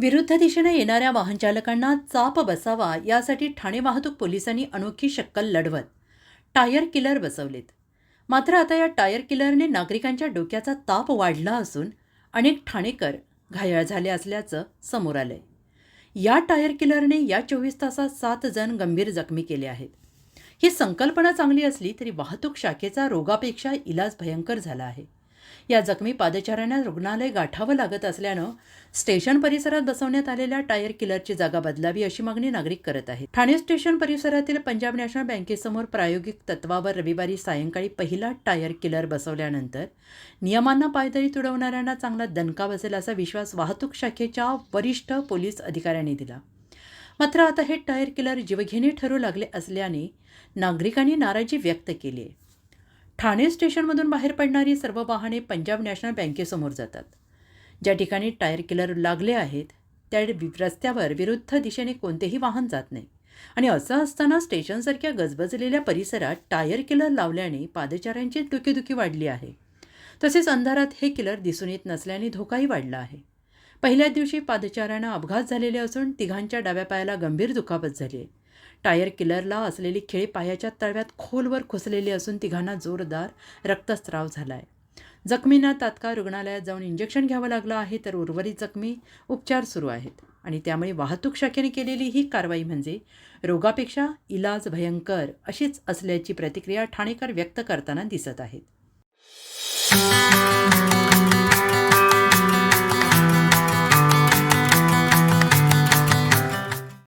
विरुद्ध दिशेने येणाऱ्या वाहनचालकांना चाप बसावा यासाठी ठाणे वाहतूक पोलिसांनी अनोखी शक्कल लढवत टायर किलर बसवलेत. मात्र आता या टायर किलरने नागरिकांच्या डोक्याचा ताप वाढला असून अनेक ठाणेकर घायाळ झाले असल्याचं समोर आलंय. या टायर किलरने या चोवीस तासात सात जण गंभीर जखमी केले आहेत. ही संकल्पना चांगली असली तरी वाहतूक शाखेचा रोगापेक्षा इलाज भयंकर झाला आहे. या जखमी पादचाऱ्यांना रुग्णालय गाठावं लागत असल्यानं स्टेशन परिसरात बसवण्यात आलेल्या टायर किलरची जागा बदलावी अशी मागणी नागरिक करत आहेत. ठाणे स्टेशन परिसरातील पंजाब नॅशनल बँकेसमोर प्रायोगिक तत्वावर रविवारी सायंकाळी पहिला टायर किलर बसवल्यानंतर नियमांना पायदळी तुडवणाऱ्यांना चांगला दणका बसेल असा विश्वास वाहतूक शाखेच्या वरिष्ठ पोलीस अधिकाऱ्यांनी दिला. मात्र आता हे टायर किलर जीवघेणे ठरू लागले असल्याने नागरिकांनी नाराजी व्यक्त केली आहे. ठाणे स्टेशनमधून बाहेर पडणारी सर्व वाहने पंजाब नॅशनल बँकेसमोर जातात. ज्या ठिकाणी टायर किलर लागले आहेत त्या रस्त्यावर विरुद्ध दिशेने कोणतेही वाहन जात नाही. आणि असं असताना स्टेशनसारख्या गजबजलेल्या परिसरात टायर किलर लावल्याने पादचाऱ्यांची डोकेदुखी वाढली आहे. तसेच अंधारात हे किलर दिसून येत नसल्याने धोकाही वाढला आहे. पहिल्या दिवशी पादचाऱ्यांना अपघात झालेले असून तिघांच्या डाव्या पायाला गंभीर दुखापत झाली आहे. टायर किलरला असलेली खिळी पायाच्या तळव्यात खोलवर खुसलेली असून तिघांना जोरदार रक्तस्राव झाला आहे जखमींना तात्काळ रुग्णालयात जाऊन इंजेक्शन घ्यावं लागलं आहे तर उर्वरित जखमी उपचार सुरू आहेत. आणि त्यामुळे वाहतूक शाखेने केलेली ही कारवाई म्हणजे रोगापेक्षा इलाज भयंकर अशीच असल्याची प्रतिक्रिया ठाणेकर व्यक्त करताना दिसत आहेत.